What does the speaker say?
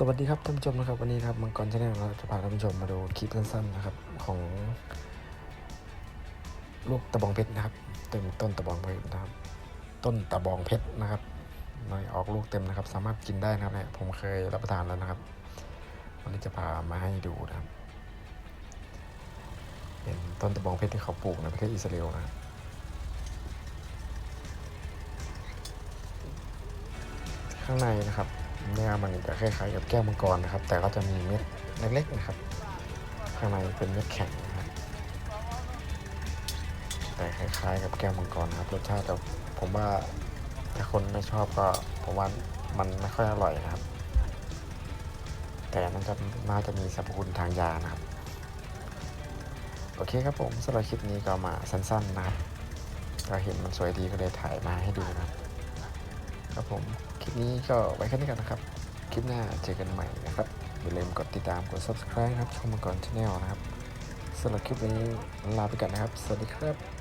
สวัสดีครับท่านผู้ชมนะครับวันนี้ครับมังกรชาแนลเราจะพาท่านผู้ชมมาดูคลิปสั้นๆนะครับของลูกตะบองเพชรนะครับเต็มต้นตะบองเพชรนะครับ ต้นตะบองเพชรนะครับหน่อยออกลูกเต็มนะครับ สามารถกินได้นะครับเนี่ยผมเคยรับประทานแล้วนะครับ วันนี้จะพามาให้ดูนะครับเป็นต้นตะบองเพชรที่เขาปลูกในประเทศอิสราเอลนะครับข้างในนะครับ เนื้อมันจะคล้ายๆกับแก้วมังกรนะครับ แต่ก็จะมีเม็ดเล็กๆนะครับ ข้างในเป็นเม็ดแข็งนะครับแต่คล้ายๆกับแก้วมังกรนะครับรสชาติแต่ผมว่าถ้าคนไม่ชอบก็ผมว่ามันไม่ค่อยอร่อยนะครับ แต่มันจะน่าจะมีสรรพคุณทางยานะครับ โอเคครับผมสำหรับคลิปนี้ก็มาสั้นๆนะครับก็เห็นมันสวยดีก็เลยถ่ายมาให้ดูนะครับ ครับผม คลิปนี้ก็ไว้แค่นี้กันนะครับ คลิปหน้าเจอกันใหม่นะครับ อย่าลืมกดติดตามกด subscribe นะครับช่องมังกรชาแนลนะครับสำหรับคลิปนี้ลาไปก่อนนะครับ สวัสดีครับ